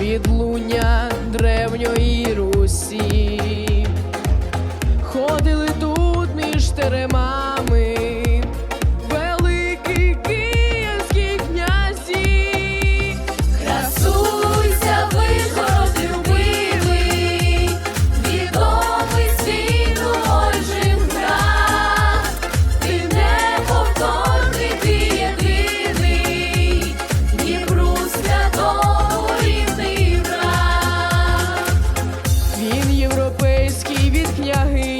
відлуння древньої Русі. Ходили тут між теремами європейський від княги.